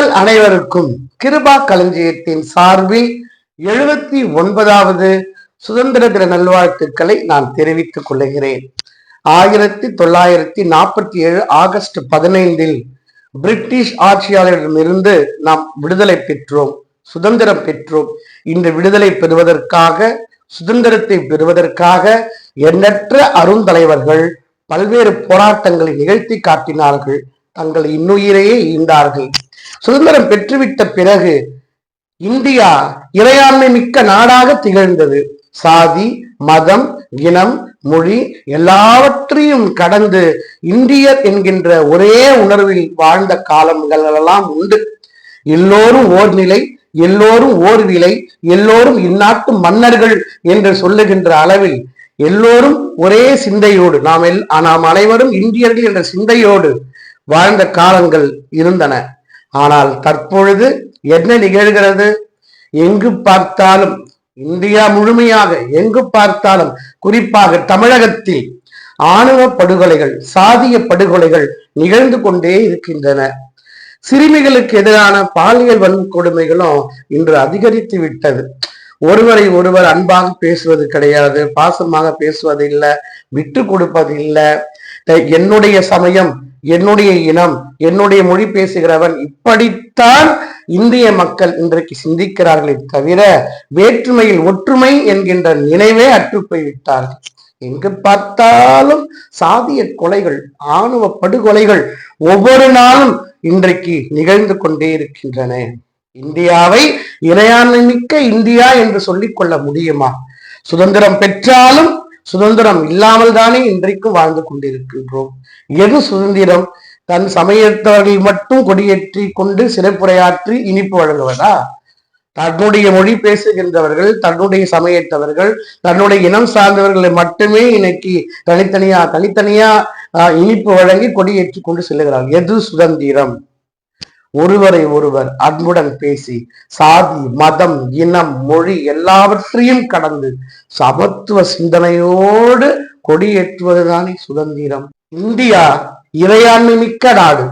உங்கள் அனைவருக்கும் கிருபா களஞ்சியத்தின் சார்பில் எழுபத்தி ஒன்பதாவது சுதந்திர தின நல்வாழ்த்துக்களை நான் தெரிவித்துக் கொள்கிறேன். ஆயிரத்தி தொள்ளாயிரத்தி நாற்பத்தி ஏழு ஆகஸ்ட் பதினைந்தில் பிரிட்டிஷ் ஆட்சியாளரிடமிருந்து நாம் விடுதலை பெற்றோம் சுதந்திரம் பெற்றோம். இந்த விடுதலை பெறுவதற்காக சுதந்திரத்தை பெறுவதற்காக எண்ணற்ற அருந்தலைவர்கள் பல்வேறு போராட்டங்களை நிகழ்த்தி காட்டினார்கள். தங்கள் இன்னுயிரையே ஈந்தார்கள் சுதந்திரம் பெற்றுவிட்ட பிறகு இந்தியா இறையாண்மை மிக்க நாடாக திகழ்ந்தது. சாதி மதம் இனம் மொழி எல்லாவற்றையும் கடந்து இந்தியர் என்கின்ற ஒரே உணர்வில் வாழ்ந்த காலங்கள் எல்லாம் உண்டு. எல்லோரும் ஓர் நிலை எல்லோரும் ஓர் விலை எல்லோரும் இந்நாட்டு மன்னர்கள் என்று சொல்லுகின்ற அளவில் எல்லோரும் ஒரே சிந்தையோடு நாம் எல் நாம் அனைவரும் இந்தியர்கள் என்ற சிந்தையோடு வாழ்ந்த காலங்கள் இருந்தன. ஆனால் தற்பொழுது என்ன நிகழ்கிறது? எங்கு பார்த்தாலும் இந்தியா முழுமையாக எங்கு பார்த்தாலும் குறிப்பாக தமிழகத்தில் ஆணவ படுகொலைகள் சாதிய படுகொலைகள் நிகழ்ந்து கொண்டே இருக்கின்றன. சிறுமிகளுக்கு எதிரான பாலியல் வன்கொடுமைகளும் இன்று அதிகரித்து விட்டது. ஒருவரை ஒருவர் அன்பாக பேசுவது கிடையாது பாசமாக பேசுவது இல்லை விட்டு கொடுப்பது இல்லை என்னுடைய சமயம் என்னுடைய இனம் என்னுடைய மொழி பேசுகிறவன் இப்படித்தான் இந்திய மக்கள் இன்றைக்கு சிந்திக்கிறார்களே தவிர வேற்றுமையில் ஒற்றுமை என்கின்ற நினைவே அற்றுப்போய்விட்டார்கள் எங்கு பார்த்தாலும் சாதிய கொலைகள் ஆணவ படுகொலைகள் ஒவ்வொரு நாளும் இன்றைக்கு நிகழ்ந்து கொண்டே இருக்கின்றன. இந்தியாவை இறையாண்மை மிக்க இந்தியா என்று சொல்லிக் கொள்ள முடியுமா? சுதந்திரம் பெற்றாலும் சுதந்திரம் இல்லாமல் தானே இன்றைக்கும் வாழ்ந்து கொண்டிருக்கின்றோம்? எது சுதந்திரம்? தன் சமயத்தவர்கள் மட்டும் கொடியேற்றி கொண்டு சிறப்புரையாற்றி இனிப்பு வழங்குவதா? தன்னுடைய மொழி பேசுகின்றவர்கள் தன்னுடைய சமயத்தவர்கள் தன்னுடைய இனம் சார்ந்தவர்களை மட்டுமே இன்னைக்கு தனித்தனியா தனித்தனியா இனிப்பு வழங்கி கொடியேற்றி கொண்டு செல்லுகிறார்கள். எது சுதந்திரம்? ஒருவரை ஒருவர் அன்புடன் பேசி சாதி மதம் இனம் மொழி எல்லாவற்றையும் கடந்து சமத்துவ சிந்தனையோடு கொடியேற்றுவதுதானே சுதந்திரம். இந்தியா இறையாண்மை மிக்க நாடு.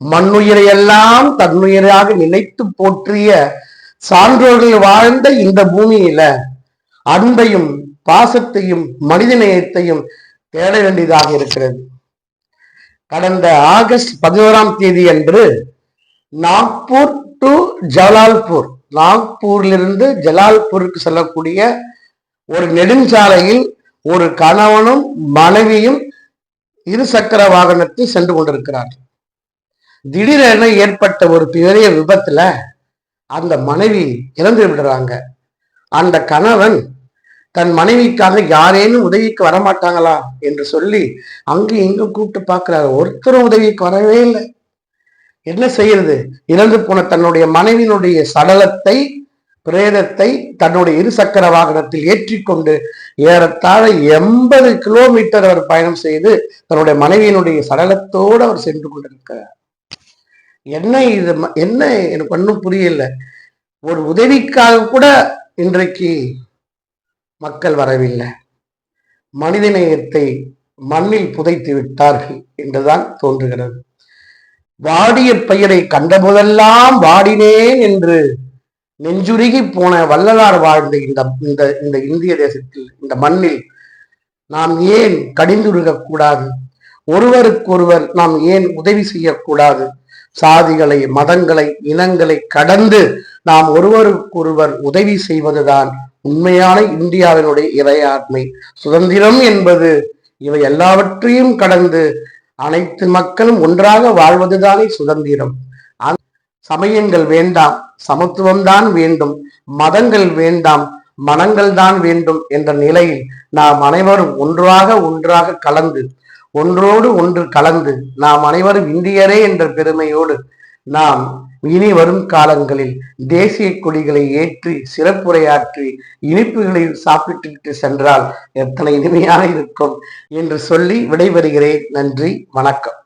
மண்ணுயிரை எல்லாம் தன்னுயிராக நினைத்து போற்றிய சான்றோர்கள் வாழ்ந்த இந்த பூமியில அன்பையும் பாசத்தையும் மனிதநேயத்தையும் தேட வேண்டியதாக இருக்கிறது. கடந்த ஆகஸ்ட் பதினோராம் தேதி அன்று நாக்பூர் டு ஜலால்பூர். நாக்பூரிலிருந்து ஜலால்பூருக்கு செல்லக்கூடிய ஒரு நெடுஞ்சாலையில் ஒரு கணவனும் மனைவியும் இருசக்கர வாகனத்தில் சென்று கொண்டிருக்கிறார்கள். திடீரென ஏற்பட்ட ஒரு பெரிய விபத்துல அந்த மனைவி இறந்து விடுறாங்க. அந்த கணவன் தன் மனைவிக்காக யாரேனும் உதவிக்கு வரமாட்டாங்களா என்று சொல்லி அங்கு இங்கும் கூப்பிட்டு பார்க்கிறாரு. ஒருத்தரும் உதவிக்கு வரவே இல்லை. என்ன செய்யறது? இறந்து போன தன்னுடைய மனைவியினுடைய சடலத்தை பிரேதத்தை தன்னுடைய இருசக்கர வாகனத்தில் ஏற்றிக்கொண்டு ஏறத்தாழ எண்பது கிலோமீட்டர் அவர் பயணம் செய்து தன்னுடைய மனைவியினுடைய சடலத்தோடு அவர் சென்று கொண்டிருக்கிறார். என்ன இது? என்ன? எனக்கு ஒன்றும் புரியல. ஒரு உதவிக்காக கூட இன்றைக்கு மக்கள் வரவில்லை. மனிதநேயத்தை மண்ணில் புதைத்து விட்டார்கள் என்றுதான் தோன்றுகிறது. வாடிய பெயரை கண்டபோதெல்லாம் வாடினேன் என்று நெஞ்சுருகி போன வள்ளலார் வாழ்ந்த இந்த இந்த இந்த இந்திய தேசத்தில் இந்த மண்ணில் நாம் ஏன் கடிந்துருகக்கூடாது ஒருவருக்கொருவர் நாம் ஏன் உதவி செய்யக்கூடாது? சாதிகளை மதங்களை இனங்களை கடந்து நாம் ஒருவருக்கொருவர் உதவி செய்வதுதான் உண்மையான இந்தியாவினுடைய இறையாண்மை. சுதந்திரம் என்பது இவை எல்லாவற்றையும் கடந்து அனைத்து மக்களும் ஒன்றாக வாழ்வதுதானே சுதந்திரம். சமயங்கள் வேண்டாம் சமத்துவம் தான் வேண்டும் மதங்கள் வேண்டாம் மனங்கள் தான் வேண்டும் என்ற நிலையில் நாம் அனைவரும் ஒன்றாக ஒன்றாக கலந்து ஒன்றோடு ஒன்று கலந்து நாம் அனைவரும் இந்தியரே என்ற பெருமையோடு நாம் இனி வரும் காலங்களில் தேசிய கொடிகளை ஏற்றி சிறப்புரையாற்றி இனிப்புகளை சாப்பிட்டு சென்றால் எத்தனை இனிமையாக இருக்கும் என்று சொல்லி விடைபெறுகிறேன். நன்றி வணக்கம்.